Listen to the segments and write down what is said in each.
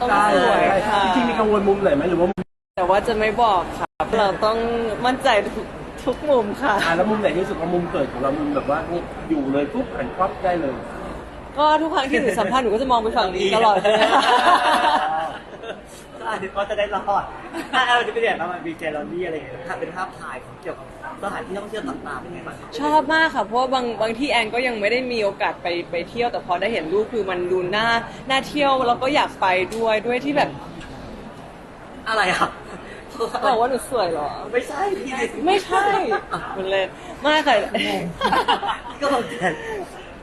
ต้องสวยค่ะ จริงๆมีกังวลมุมไหนไหมหรือว่ามุมแต่ว่าจะไม่บอกค่ะ เราต้องมั่นใจทุกทุกมุมค่ะ อ่าแล้วมุมไหนที่รู้สึกว่ามุมเกิดของเรา มุมแบบว่านี่อยู่เลยปุ๊บหันควับได้เลย ก็ทุกครั้งที่หนูสัมภาษณ์หนูก็จะมองไปฝั่งนี้ตลอดเลยค่ะก็ อาจจะก็จะได้รอดถ้าเอาจะไปเรียนแล้วมันมีแกลเลอรี่อะไรอย่างเงี้ยถ้าเป็นภาพถ่ายของเกี่ยวกับสถานที่ท่องเที่ยวต่างๆเป็นไงบ้างครับชอบมากค่ะเพราะว่าบางบางที่แอนก็ยังไม่ได้มีโอกาสไปไปเที่ยวแต่พอได้เห็นรูปคือมันดูน่าน่าเที่ยวแล้วก็อยากไปด้วยด้วยที่แบบอะไรอะบอกว่าหนูสวยเหรอ ไม่ใช่พี่ไม่ใช่มันเล่นไม่ค่ะก็บอกแทน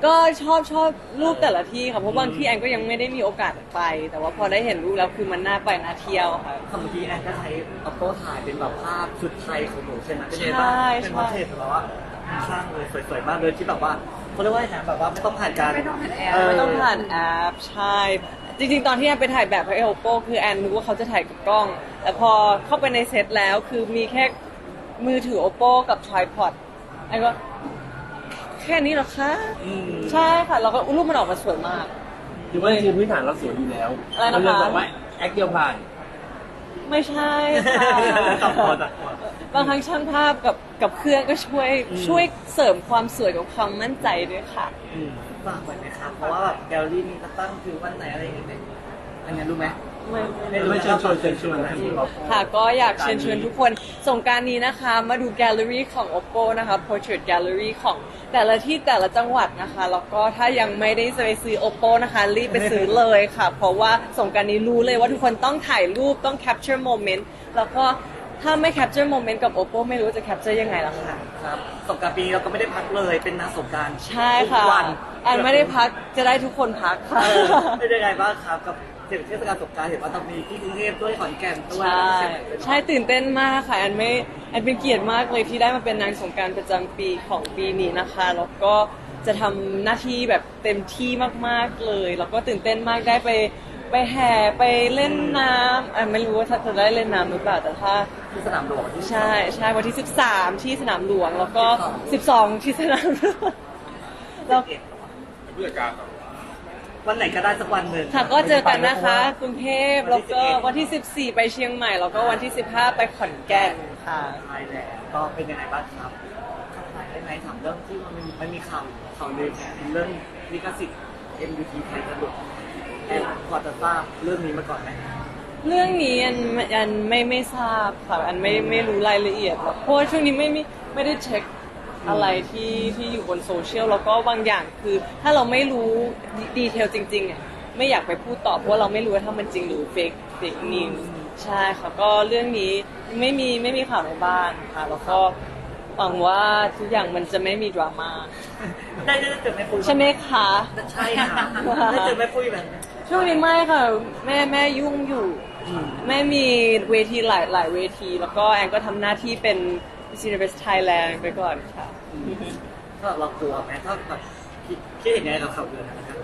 ก็ชอบชอบรูปแต่ละที่ค่ะเพราะบางที่แอนก็ยังไม่ได้มีโอกาสไป แต่ว่าพอได้เห็นรูปแล้วคือมันน่าไปน่าเที่ยวค่ะคำเมื่อกี้แอนก็ใช้อัปโปถ่ายเป็นแบบภาพชุดไทยของหนูใช่ไหมเป็นไงบ้างใช่เป็นใช่มอเทสแบบว่าข้างเลยสวยๆมากเลยที่แบบว่าเขาเรียกว่าไงนะแบบว่าไม่ต้องผ่านการไม่ต้องผ่านแอปไม่ต้องผ่านแอปใช่จริงๆ ตอนที่แอนไปถ่ายแบบให้โอโปคือแอนนึกว่าเขาจะถ่ายกับกล้อง แต่พอเข้าไปในเซตแล้วคือมีแค่มือถือโอโปกับทริพอดแอนก็ แค่นี้เหรอคะอืมใช่ค่ะแล้วก็รูปมันออกมาสวยมาก หรือว่าจริงๆพื้นฐานเราสวยอยู่แล้วอะไรนะคะเราเลยบอกว่าแอคเดียวผ่าน ไม่ใช่ค่ะตัดพอตัดพอ บางครั้งช่างภาพกับกับเครื่องก็ช่วยอืม ช่วยเสริมความสวยกับความมั่นใจด้วยค่ะ อืมฝากไว้ไหมครับเพราะว่าแบบแกลเลอรี่นี้จะตั้งคือวันไหนอะไรอย่างเงี้ยอันนี้รู้ไหม ไม่ไม่เชิญชวนเชิญชวนนะที่เราค่ะก็อยากเชิญชวนทุกคนสงกรารนี้นะคะ มาดูแกลเลอรี่ของ Oppo นะคะ Portrait Gallery ของแต่ละที่แต่ละจังหวัดนะคะ แล้วก็ถ้ายังไม่ได้ไปซื้อ Oppo นะคะ รีบไปซื้อเลยค่ะ เพราะว่าสงกรารนี้รู้เลยว่าทุกคนต้องถ่ายรูปต้อง capture moment แล้วก็ถ้าไม่ capture moment กับ Oppo ไม่รู้จะ capture ยังไงล่ะค่ะ ครับสงกรารปีนี้เราก็ไม่ได้พักเลยเป็นนาสงกรารใช่ค่ะทุกวันแอนไม่ได้พักจะได้ทุกคนพักค่ะเออเป็นยังไงบ้างครับกับ เทศกาลสงกรารเห็นว่าต้องมีที่กรุงเทพด้วยขอนแก่นด้วยใช่เชียงใหม่ด้วยใช่ตื่นเต้นมากค่ะแอนไม่แอนเป็นเกียรติมากเลยที่ได้มาเป็นนางสงกรารประจำปีของปีนี้นะคะแล้วก็จะทำหน้าที่แบบเต็มที่มากๆเลยแล้วก็ตื่นเต้นมากได้ไปไปแห่ไปเล่นน้ำแอนไม่รู้ว่าจะได้เล่นน้ำหรือเปล่าแต่ถ้า ที่สนามหลวงที่ ใช่ใช่วันที่ 13 ที่สนามหลวงแล้วก็ 12 ที่สนามหลวงแล้ว วันไหนก็ได้สักวันหนึ่งค่ะก็เจอกันนะคะกรุงเทพแล้วก็วันที่ 14 ไปเชียงใหม่ แล้วก็วันที่ 15 ไปขอนแก่นค่ะไทยแลนด์ก็เป็นยังไงบ้างครับถ่ายได้ไหมถามเรื่องที่มันมีมันมีข่าวข่าวลือเรื่องลิขสิทธิ์ MUT ไทยกระดุกแอนพอจะทราบเรื่องนี้มาก่อนไหมเรื่องนี้อันอันไม่ไม่ทราบค่ะอันไม่ไม่รู้รายละเอียดหรอกเพราะว่าช่วงนี้ไม่ไม่ไม่ได้เช็ค อะไรที่ที่อยู่บนโซเชียลแล้วก็บางอย่างคือ ถ้าเราไม่รู้ดีเทลจริงๆอะไม่อยากไปพูดต่อเพราะว่าเราไม่รู้ว่าถ้ามันจริงหรือเฟกเฟกนิวใช่ค่ะก็เรื่องนี้ไม่มีไม่มีข่าวในบ้านค่ะแล้วก็หวังว่าทุกอย่างมันจะไม่มีดราม่าได้ได้เจอแม่ปุ้ยใช่ไหมคะใช่ค่ะได้เจอแม่ปุ้ยแบบช่วงนี้ไม่ค่ะแม่แม่ยุ่งอยู่ แม่มีเวทีหลายหลายเวที แล้วก็แอนก็ทำหน้าที่เป็น Miss Universe Thailand ไปก่อนค่ะ ก็เรากลัวไหมถ้าแบบคิดคิดยังไงกับข่าวเรื่องนั้นนะครับ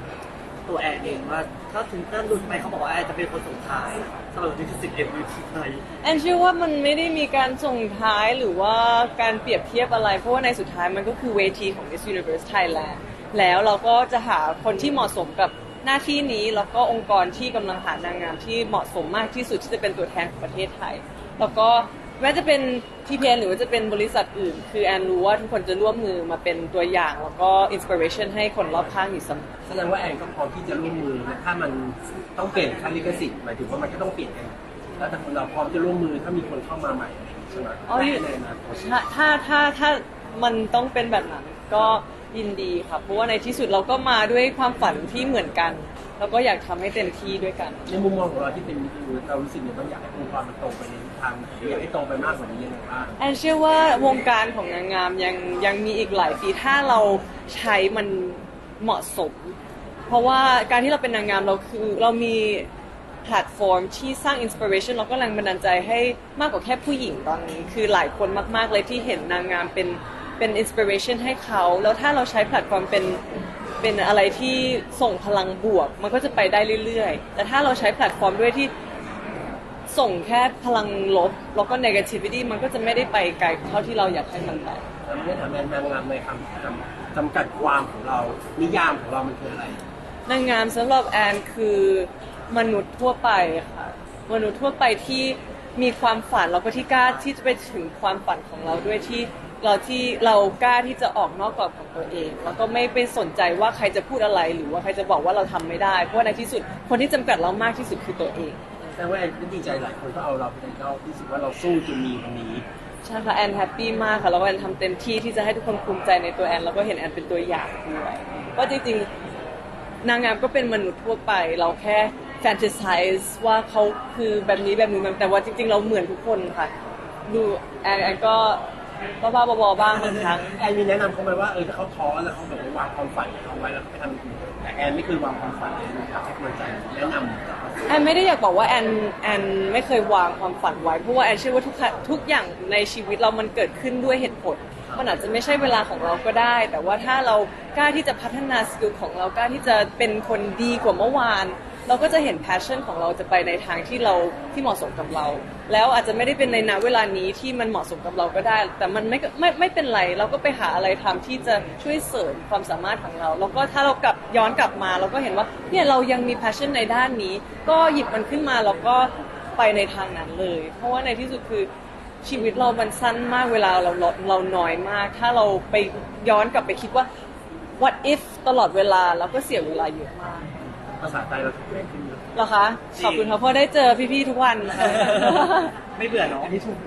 ตัวแอนเองว่าถ้าถึงถ้าหลุดไปเขาบอกว่าแอนจะเป็นคนส่งท้ายสำหรับลิขสิทธิ์ MUT ไทยแอนเชื่อว่ามันไม่ได้มีการส่งท้ายหรือว่าการเปรียบเทียบอะไร เพราะว่าในสุดท้ายมันก็คือเวทีของ Miss Universe Thailand แล้วเราก็จะหาคนที่เหมาะสมกับหน้าที่นี้แล้วก็องค์กรที่กำลังหานางงามที่เหมาะสมมากที่สุดที่จะเป็นตัวแทนของประเทศไทย แล้วก็ แม้จะเป็น TPN หรือว่าจะเป็นบริษัทอื่น คือแอนรู้ว่าทุกคนจะร่วมมือมาเป็นตัวอย่างแล้วก็อินสปิเรชันให้คนรอบข้างอยู่เสมอแสดงว่าแอนก็พร้อมที่จะร่วมมือและถ้ามันต้องเปลี่ยนค่าลิขสิทธิ์หมายถึงว่ามันก็ต้องเปลี่ยนกันแล้วแต่คนเราพร้อมจะร่วมมือถ้ามีคนเข้ามาใหม่ใช่ไหมอ๋ออยู่ในอนาคตถ้าถ้าถ้าถ้ามันต้องเป็นแบบนั้นก็ ยินดีค่ะเพราะว่าในที่สุดเราก็มาด้วยความฝันที่เหมือนกัน แล้วก็อยากทำให้เต็มที่ด้วยกัน ในมุมมองของเราที่เป็นยูเรารู้สึกยังไงบ้างอยากให้องค์กรมันโตไปในทางไหนอยากให้โตไปมากกว่านี้ยังไงบ้างแอนเชื่อว่าวงการของนางงามยังยังมีอีกหลายปีถ้าเราใช้มันเหมาะสม เพราะว่าการที่เราเป็นนางงามเราคือเรามีแพลตฟอร์มที่สร้างอินสปิเรชันแล้วก็แรงบันดาลใจให้มากกว่าแค่ผู้หญิงตอนนี้ คือหลายคนมาก ๆ เลยที่เห็นนางงามเป็น เป็นอินสปิเรชันให้เขา แล้วถ้าเราใช้แพลตฟอร์มเป็นเป็นอะไรที่ส่งพลังบวก มันก็จะไปได้เรื่อยๆ แต่ถ้าเราใช้แพลตฟอร์มด้วยที่ส่งแค่พลังลบ แล้วก็ negativity มันก็จะไม่ได้ไปไกลเท่าที่เราอยากให้มันไปเราไม่ได้ถามแอนนางงามในคำจำจำกัดความของเรา นิยามของเรามันคืออะไร นางงามสำหรับแอนคือมนุษย์ทั่วไปค่ะ มนุษย์ทั่วไปที่มีความฝันแล้วก็ที่กล้าที่จะไปถึงความฝันของเราด้วยที่ เราที่เรากล้าที่จะออกนอกกรอบของตัวเอง แล้วก็ไม่ไปสนใจว่าใครจะพูดอะไรหรือว่าใครจะบอกว่าเราทำไม่ได้ เพราะว่าในที่สุดคนที่จำกัดเรามากที่สุดคือตัวเองแต่ว่าแอนก็ดีใจหลายคนก็เอาเราเป็นไอดอลที่สุดว่าเราสู้จนมีวันนี้ใช่ค่ะแอนแฮปปี้มากค่ะแล้วก็แอนทำเต็มที่ที่จะให้ทุกคนภูมิใจในตัวแอนแล้วก็เห็นแอนเป็นตัวอย่างด้วยว่าจริงๆนางงามก็เป็นมนุษย์ทั่วไปเราแค่แฟนตาไซส์ว่าเขาคือแบบนี้แบบนี้แต่ว่าจริง ๆ เราเหมือนทุกคนค่ะดูแอนแอนก็ บ้าๆบอๆบ้างบางครั้งแอนมีแนะนำเขาไหมว่าเออถ้าเขาท้อแล้วเขาแบบว่าวางความฝันของเขาไว้แล้วเขาไปทำอย่างอื่นแต่แอนไม่เคยวางความฝันเลยนะครับให้กำลังใจแนะนำแอนไม่ได้อยากบอกว่าแอนแอนไม่เคยวางความฝันไว้เพราะว่าแอนเชื่อว่าทุกค่ะทุกอย่างในชีวิตเรามันเกิดขึ้นด้วยเหตุผลมันอาจจะไม่ใช่เวลาของเราก็ได้ แต่ว่าถ้าเรากล้าที่จะพัฒนาสกิลของเรากล้าที่จะเป็นคนดีกว่าเมื่อวาน เราก็จะเห็น passion ของเราจะไปในทางที่เราที่เหมาะสมกับเรา แล้วอาจจะไม่ได้เป็นในณเวลานี้ที่มันเหมาะสมกับเราก็ได้ แต่มันไม่ไม่ไม่เป็นไร เราก็ไปหาอะไรทำที่จะช่วยเสริมความสามารถของเรา แล้วก็ถ้าเรากลับย้อนกลับมา เราก็เห็นว่าเนี่ยเรายังมี passion ในด้านนี้ ก็หยิบมันขึ้นมาแล้วก็ไปในทางนั้นเลย เพราะว่าในที่สุดคือชีวิตเรามันสั้นมากเวลาเราเราเราน้อยมาก ถ้าเราไปย้อนกลับไปคิดว่า what if ตลอดเวลาเราก็เสียเวลาเยอะมาก ภาษาไทยเราถูกแรงขึ้นเยอะ เหรอคะขอบคุณค่ะเพราะได้เจอพี่ๆทุกวันค่ะ ไม่เบื่อเนาะอันนี้ถูก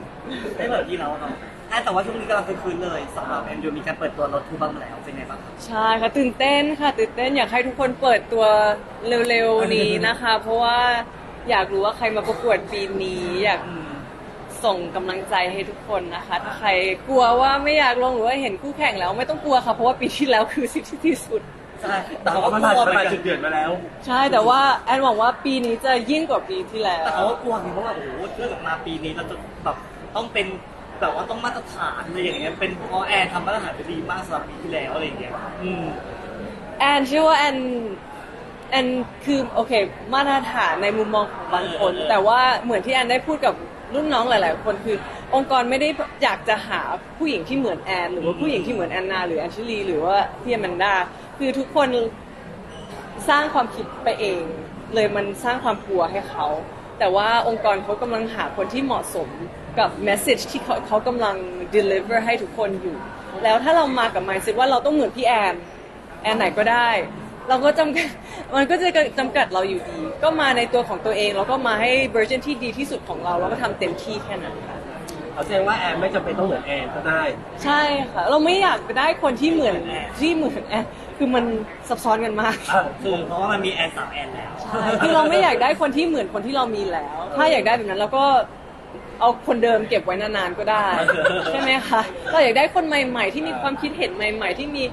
ไม่เบื่อพี่เนาะเนาะอะแต่ว่าช่วงนี้กำลังคืนเลยสำหรับแอนยูมีการเปิดตัวรถทูบังแล้วเป็นไงบ้างครับ ใช่ค่ะตื่นเต้นค่ะตื่นเต้นอยากให้ทุกคนเปิดตัวเร็วๆนี้นะคะ เพราะว่าอยากรู้ว่าใครมาประกวดปีนี้ อยากส่งกำลังใจให้ทุกคนนะคะ ถ้าใครกลัวว่าไม่อยากลงหรือว่าเห็นคู่แข่งแล้วไม่ต้องกลัวค่ะเพราะว่าปีที่แล้วคือสิที่สุด ใช่แต่แต่เขาเขาก็ก็ผ่านกลัวเหมืผ่าอนนกันจุดเดือดมาแล้ว ใช่แต่ว่าแอนหวังว่าปีนี้จะยิ่งกว่าปีที่แล้ว แต่เขาก็กลัวไงเพราะว่าโอ้โหเรื่องมาปีนี้เราจะแบบต้องเป็นแบบว่าต้องมาตรฐานอะไรอย่างเงี้ยเป็นเพราะแอนทำมาตรฐานไปดีมากสำหรับปีที่แล้วอะไรอย่างเงี้ยอืมแอนเชื่อว่าแอนแอนคือโอเค มาตรฐานในมุมมองของบางคนเออเออแต่ว่าเหมือนที่แอนได้พูดกับรุ่นน้องหลาย ๆ คนคือ องค์กรไม่ได้อยากจะหาผู้หญิงที่เหมือนแอน หรือว่าผู้หญิงที่เหมือนแอนนา หรือแอนชิลีหรือว่าพี่แอมนดา คือทุกคนสร้างความคิดไปเอง เลยมันสร้างความกลัวให้เขา แต่ว่าองค์กรเขากำลังหาคนที่เหมาะสมกับ message ที่เขาเขากำลัง deliver ให้ทุกคนอยู่ แล้วถ้าเรามากับ mindset ว่าเราต้องเหมือนพี่แอนแอนไหนก็ได้ เราก็จำกัดมันก็จะจำกัดเราอยู่ดี ก็มาในตัวของตัวเองแล้วก็มาให้เวอร์ชันที่ดีที่สุดของเรา แล้วก็ทำเต็มที่แค่นั้นค่ะ เอาแสดงว่าแอนไม่จำเป็นต้องเหมือนแอนก็ได้ ใช่ค่ะ เราไม่อยากได้คนที่เหมือนที่เหมือนแอนคือมันซับซ้อนกันมาก อะคือเพราะว่ามันมีแอนสามแอนแล้ว ใช่คือเราไม่อยากได้คนที่เหมือนคนที่เรามีแล้ว ถ้าอยากได้แบบนั้นเราก็เอาคนเดิมเก็บไว้นานๆก็ได้ ใช่ไหมคะเราอยากได้คนใหม่ๆ ที่มีความคิดเห็นใหม่ ๆ ที่มี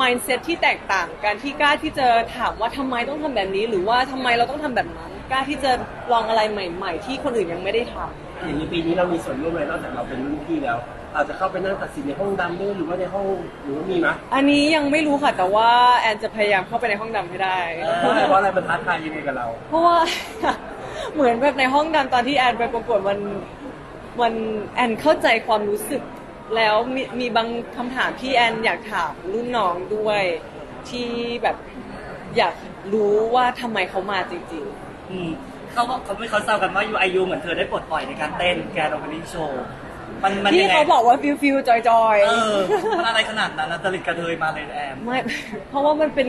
mindset ที่แตกต่างกันที่กล้าที่จะถามว่าทำไมต้องทำแบบนี้ หรือว่าทำไมเราต้องทำแบบนั้นกล้าที่จะลองอะไรใหม่ ๆ ที่คนอื่นยังไม่ได้ทำ อย่างในปีนี้เรามีส่วนร่วมอะไรนอกจากเราเป็นรุ่นพี่แล้ว เราจะเข้าไปนั่งตัดสินในห้องดำด้วยหรือว่าในห้องหรือว่ามีไหมอันนี้ยังไม่รู้ค่ะ แต่ว่าแอนจะพยายามเข้าไปในห้องดำให้ได้เพราะอะไรเพราะอะไรมันท้าทายยังไงกับเรา เพราะว่า เหมือนแบบในห้องดำตอนที่แอนไปประกวดมันมันแอนเข้าใจความรู้สึก แล้วมีมีบางคำถามที่แอนอยากถามรุ่นน้องด้วย ที่แบบอยากรู้ว่าทำไมเขามาจริงอืม เขาบอกเขาไม่เขาแซวกันว่ายูไอยูเหมือนเธอได้ปลดปล่อยในการเต้นแกนออกมาที่โชว์มันมันๆที่ยังไงเขาบอกว่าฟิลฟิลจอยจอยเออมันอะไรขนาดนั้นนะจริตกระเทยมาเลยแอม ไม่เพราะว่ามันเป็น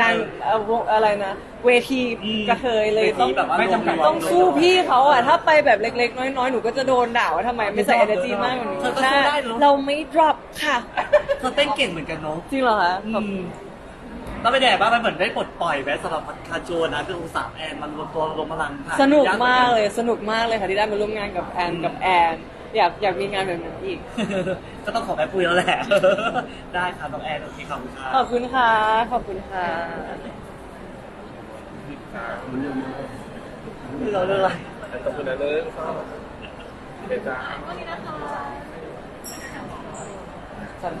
นางเอ่อวงอะไรนะ เวทีอืมกระเทยเลยเวทีต้องแบบว่าไม่จำกัด ต้องสู้พี่เขาอะถ้าไปแบบเล็ก ๆ น้อยๆหนูก็จะโดนด่าว่าทำไมไม่ใส่ energy มากกว่านี้เธอก็สู้ได้เนอะเราไม่ drop ค่ะ เธอเต้นเก่งเหมือนกันเนาะ จริงเหรอคะขอบอืมแล้ วไปแดดบ้างมันเหมือนได้ปลดปล่อยแม้สำหรับคาโจนะคือสามแอนมันรวมตัวรวมพลังผ่าสนุกยมากเลยสนุกมากเลยค่ะที่ได้มาร่วมงานกับแอนกับแอนอยากอยากมีงานแบบนั้นอีก ก็ต้องขอแม่ปุยแล้วแหละ ได้ค่ะน้องแอนโอเคขอบคุณค่ะขอบคุณค่ะขอบคุณค่ะเราเรื่องอะไรขอบคุณนะเลิศเดี๋ยวจ้าฉัน